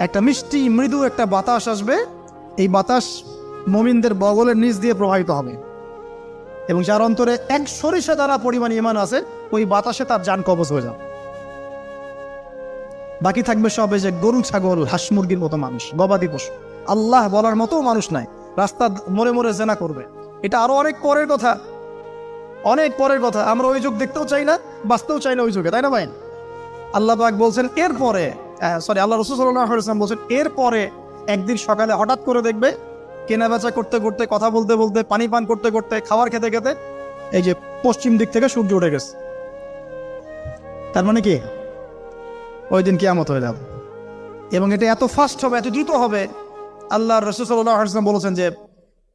একটা মিষ্টি, মৃদু একটা বাতাস আসবে। এই বাতাস মমিনদের বগলের নিচ দিয়ে প্রবাহিত হবে। এবং যার অন্তরে এক সরিষা দ্বারা পরিমাণ ইমান আছে, ওই বাতাসে তার যান কবচ হয়ে যাবে। বাকি থাকবে সব যে গরু, ছাগল, হাঁস, মুরগির মতো মানুষ, গবাদি পশু। আল্লাহ বলার মতো মানুষ নাই। রাস্তা মরে মরে জেনা করবে। এটা আরও অনেক পরের কথা। অনেক পরের কথা। আমরা ওই যুগ দেখতেও চাই না, বাঁচতেও চাই না ওই যুগে, তাই না ভাই? আল্লাহ পাক বলছেন, এরপরে সরি আল্লাহ রসুল সাল্লাম বলছেন, এরপরে একদিন সকালে হঠাৎ করে দেখবে কেনা বেচা করতে করতে, কথা বলতে বলতে, পানি পান করতে করতে, খাবার খেতে খেতে এই যে পশ্চিম দিক থেকে সূর্য উঠে গেছে। তার মানে কি? ওই দিন কিয়ামত হয়ে যাবে। এবং এটা এত ফাস্ট হবে, এত দ্রুত হবে। আল্লাহ রসুল্লাহাম বলেছেন যে,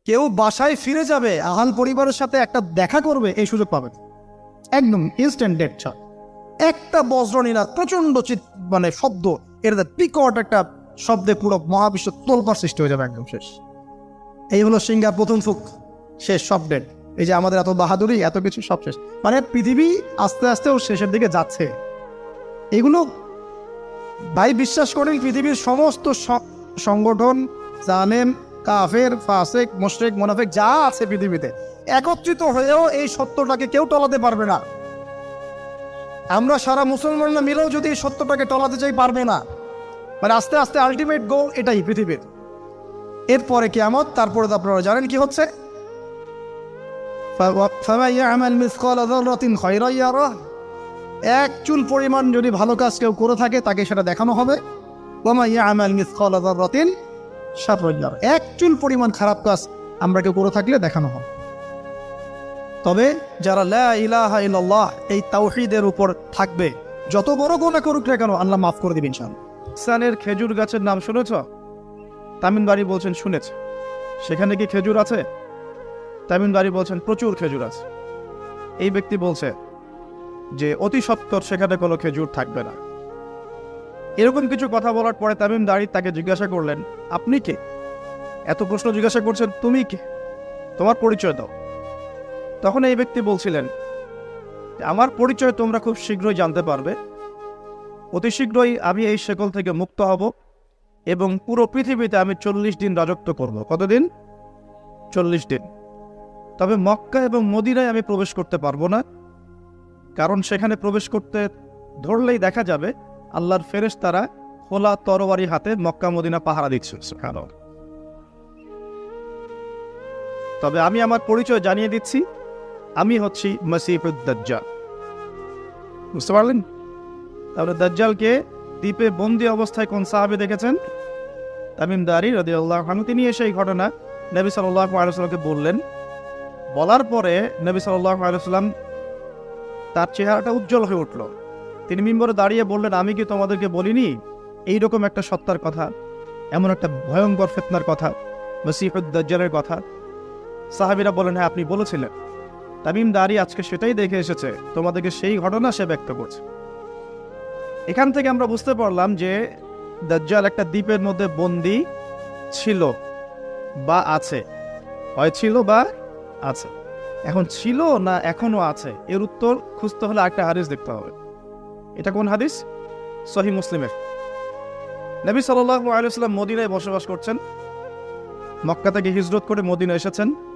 কেউ বাসায় ফিরে যাবে, আহাল পরিবারের সাথে একটা দেখা করবে, এই সুযোগ পাবে। একদম ইনস্ট্যান্ট ডেট ছাড়। একটা বজ্র বজ্রনীরা প্রচণ্ড চিৎ মানে শব্দ, এর পিকট একটা শব্দে পুরো মহাবিশ্ব তোলপার সৃষ্টি হয়ে যাবে একদম শেষ। এই হলো সিঙ্গার প্রথম ফুক, শেষ সব এই যে আমাদের এত বাহাদুরি, এত কিছু সব শেষ। মানে পৃথিবী আস্তে আস্তে ওর শেষের দিকে যাচ্ছে। এগুলো ভাই বিশ্বাস করেন, পৃথিবীর সমস্ত সংগঠন, জালেম, কাফের, ফাসেক, মোশরেক, মোনাফেক, যা আছে পৃথিবীতে, একত্রিত হয়েও এই সত্যটাকে কেউ টলাতে পারবে না। আমরা সারা মুসলমানরা মিলেও যদি এই সত্যটাকে টলাতে চাই, পারবে না। মানে আস্তে আস্তে আলটিমেট গোল এটাই পৃথিবীর। এরপরে কেয়ামত, তারপরে তো আপনারা জানেন কি হচ্ছে। এক চুল পরিমাণ যদি ভালো কাজ কেউ করে থাকে, তাকে সেটা দেখানো হবে। এক চুল পরিমাণ খারাপ কাজ আমরা কেউ করে থাকলে দেখানো হবে। তবে যারা ইলাহা ইল্লাল্লাহ, এই তাওহিদের উপর থাকবে, যত বড় গোনা করুক না কেন, আল্লাহ মাফ করে দিবেন সান সানের খেজুর গাছের নাম শুনেছ? তামিনবাড়ি বলছেন, শুনেছে। সেখানে কি খেজুর আছে? তামিনবাড়ি বলছেন, প্রচুর খেজুর আছে। এই ব্যক্তি বলছে যে, অতি সত্তর সেখানে কোনো খেজুর থাকবে না। এরকম কিছু কথা বলার পরে তামিম দাঁড়ি তাকে জিজ্ঞাসা করলেন, আপনি কে? এত প্রশ্ন জিজ্ঞাসা করছেন, তুমি কে? তোমার পরিচয় দাও। তখন এই ব্যক্তি বলছিলেন, আমার পরিচয় তোমরা খুব শীঘ্রই জানতে পারবে। অতি শীঘ্রই আমি এই শেকল থেকে মুক্ত হব এবং পুরো পৃথিবীতে আমি চল্লিশ দিন রাজত্ব করব। কতদিন? চল্লিশ দিন। তবে মক্কা এবং মদিনায় আমি প্রবেশ করতে পারব না, কারণ সেখানে প্রবেশ করতে ধরলেই দেখা যাবে আল্লাহর ফেরেশ তারা খোলা তরবারি হাতে মক্কা মদিনা পাহারা দিচ্ছে। তবে আমি আমার পরিচয় জানিয়ে দিচ্ছি আমি হচ্ছি মসিফুদ্দাজ্জাল বুঝতে পারলেন? তাহলে দাজ্জালকে দ্বীপে বন্দি অবস্থায় কোন সাহাবি দেখেছেন? তামিম দারি রদি আল্লাহ তিনি এসে এই ঘটনা নবী সাল্লাহ আলসালামকে বললেন। বলার পরে নবী সাল্লাহ আলসালাম তার চেহারাটা উজ্জ্বল হয়ে উঠল। তিনি মিম্বরে দাঁড়িয়ে বললেন, আমি কি তোমাদেরকে বলিনি? এইরকম একটা সত্তার কথা, এমন একটা ভয়ঙ্কর ফেতনার কথা মসিফুদ্দাজ্জালের কথা। সাহাবিরা বলেন হ্যাঁ আপনি বলেছিলেন। তামিম দারি আজকে সেটাই দেখে এসেছে। তোমাদেরকে সেই ঘটনা সে ব্যক্ত করছে। এখান থেকে আমরা বুঝতে পারলাম যে দাজ্জাল একটা দ্বীপের মধ্যে বন্দি ছিল বা আছে। হয় ছিল বা আছে। এখন ছিল না এখনও আছে? এর উত্তর খুঁজতে হলে একটা হাদিস দেখতে হবে। এটা কোন হাদিস? সহি মুসলিমের। নবী সাল্লাহ মদিনায় বসবাস করছেন। মক্কা থেকে হিজরত করে মদিনা এসেছেন।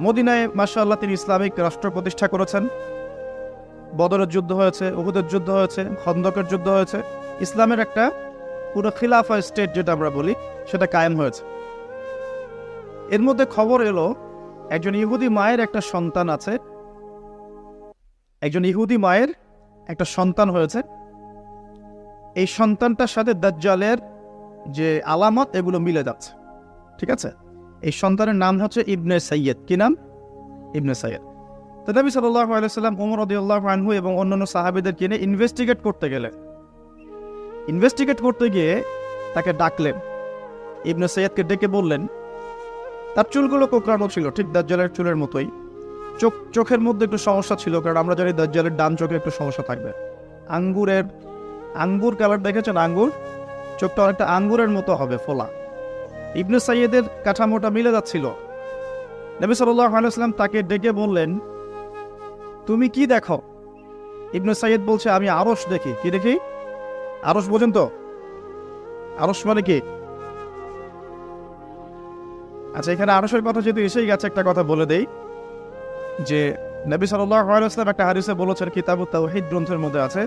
মদিনায় মাশাআল্লাহ তিনি ইসলামিক রাষ্ট্র প্রতিষ্ঠা করেছেন। বদরের যুদ্ধ হয়েছে, উহুদের যুদ্ধ হয়েছে, খন্দকের যুদ্ধ হয়েছে। ইসলামের একটা পুরো খিলাফা স্টেট যেটা আমরা বলি, সেটা কায়েম হয়েছে। এর মধ্যে খবর এলো, একজন ইহুদি মায়ের একটা সন্তান আছে। একজন ইহুদি মায়ের একটা সন্তান হয়েছে। এই সন্তানটার সাথে দাজ্জালের যে আলামত, এগুলো মিলে যাচ্ছে। ঠিক আছে? এই সন্তানের নাম হচ্ছে ইবনে সৈয়দ কি নাম? ইবনে সৈয়দ তো নবী সাল্লাহ আলাইসাল্লাম ওমর রদিউল্লাহ আনহু এবং অন্যান্য সাহাবিদের কিনে ইনভেস্টিগেট করতে গেলেন। ইনভেস্টিগেট করতে গিয়ে তাকে ডাকলেন। ইবনে সৈয়দকে ডেকে বললেন, তার চুলগুলো কোকড়ানো ছিল, ঠিক দাজ্জালের চুলের মতোই। চোখ, চোখের মধ্যে একটু সমস্যা ছিল, কারণ আমরা জানি দাজ্জালের ডান চোখে একটু সমস্যা থাকবে। আঙ্গুরের, আঙ্গুর কালার দেখেছেন আঙ্গুর? চোখটা অনেকটা আঙ্গুরের মতো হবে, ফোলা। ইবনে সাইয়েদের কাঠামোটা মিলে যাচ্ছিল। নবী সাল্লাহ আলাইসাল্লাম তাকে ডেকে বললেন, তুমি কি দেখো? ইবনে সাইয়েদ বলছে, আমি আরস দেখি। কি দেখি? আরস বোঝেন তো। আরস মানে কি? আচ্ছা এখানে আরসের কথা যেহেতু এসেই গেছে, একটা কথা বলে দেই, যে নবী সাল্লাল্লাহু আলাইহি একটা হারিসে বলেছেন, কিতাবুত তাওহীদ গ্রন্থের মধ্যে আছে,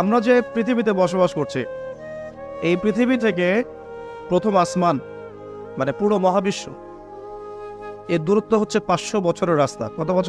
আমরা যে পৃথিবীতে বসবাস করছি, এই পৃথিবী থেকে প্রথম আসমান মানে পুরো মহাবিশ্ব। এর দূরত্ব হচ্ছে পাঁচশো বছরের রাস্তা। কত বছর?